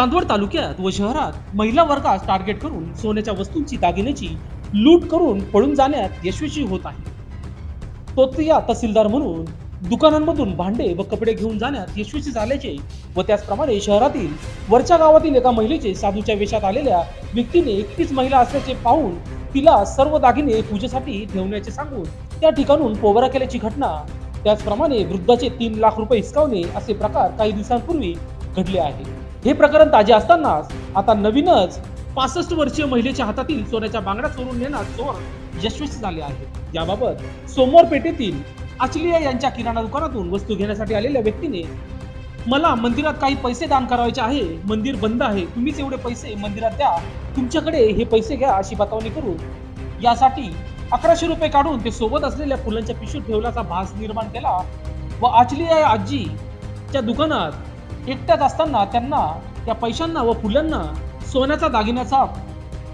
चांदवड तालुक्यात व शहरात महिला वर्गास टार्गेट करून सोन्याच्या वस्तूंची दागिन्याची लूट करून पळून जाण्यात यशस्वी होत आहे. तोतिया तहसीलदार म्हणून दुकानांमधून भांडे व कपडे घेऊन जाण्यात यशस्वी झाल्याचे व त्याचप्रमाणे शहरातील वरच्या गावातील एका महिलेचे साधूच्या वेशात आलेल्या व्यक्तीने एकटीच महिला असल्याचे पाहून तिला सर्व दागिने पूजेसाठी ठेवण्याचे सांगून त्या ठिकाणून पोवरा केल्याची घटना त्याचप्रमाणे वृद्धाचे तीन लाख रुपये हिसकावणे असे प्रकार काही दिवसांपूर्वी घडले आहे हे प्रकरण ताजे असतानाच आता नवीनच पासष्ट वर्षीय महिलेच्या हातातील सोन्याच्या बांगड्या चोरून नेण्यात चोर यशस्वी झाले आहेत याबाबत सोमवार पेठेतील आचलिया यांच्या किराणा दुकानातून वस्तू घेण्यासाठी आलेल्या व्यक्तीने मला मंदिरात काही पैसे दान करायचे आहे मंदिर बंद आहे तुम्हीच एवढे पैसे मंदिरात द्या तुमच्याकडे हे पैसे घ्या अशी बतावणी करून यासाठी अकराशे रुपये काढून ते सोबत असलेल्या फुलांच्या पिशवीत ठेवल्याचा भास निर्माण केला व आचलिया आजीच्या दुकानात एकट्यात असताना त्यांना त्या पैशांना व फुलांना सोन्याचा दागिन्याचा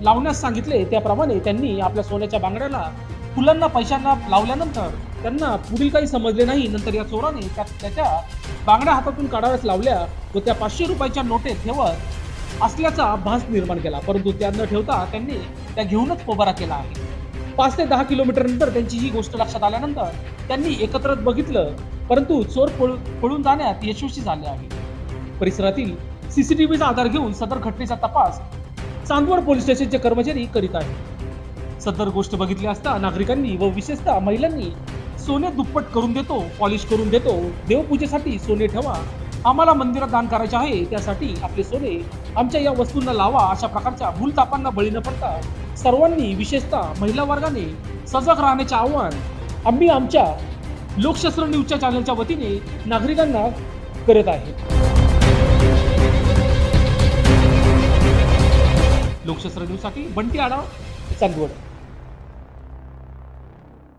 लावण्यास सांगितले. त्याप्रमाणे त्यांनी आपल्या सोन्याच्या बांगड्याला फुलांना पैशांना लावल्यानंतर त्यांना पुढील काही समजले नाही. नंतर या चोराने त्या त्याच्या बांगड्या हातातून काढाव्यास लावल्या व त्या पाचशे रुपयाच्या नोटेत ठेवत असल्याचा भास निर्माण केला. परंतु त्या न ठेवता त्यांनी त्या घेऊनच पोबारा केला आहे. पाच ते दहा किलोमीटर नंतर त्यांची ही गोष्ट लक्षात आल्यानंतर त्यांनी एकत्र बघितलं. परंतु चोर पळू- पळून जाण्यात यशस्वी झाले आहे. परिसरातील सीसीटीव्हीचा आधार घेऊन सदर घटनेचा तपास चांदवड पोलीस स्टेशनचे कर्मचारी करीत आहेत. सदर गोष्ट बघितली असता नागरिकांनी व विशेषतः महिलांनी सोने दुप्पट करून देतो पॉलिश करून देतो. देवपूजेसाठी सोने ठेवा. आम्हाला मंदिरात दान करायचे आहे त्यासाठी आपले सोने आमच्या या वस्तूंना लावा अशा प्रकारच्या भूलतापांना बळी न पडता सर्वांनी विशेषतः महिला वर्गाने सजग राहण्याचे आव्हान आम्ही आमच्या लोकशास्त्र न्यूजच्या चॅनलच्या वतीने नागरिकांना करत आहे. लोकशास्त्र न्यूजसाठी बंटी आढाव चांदवड.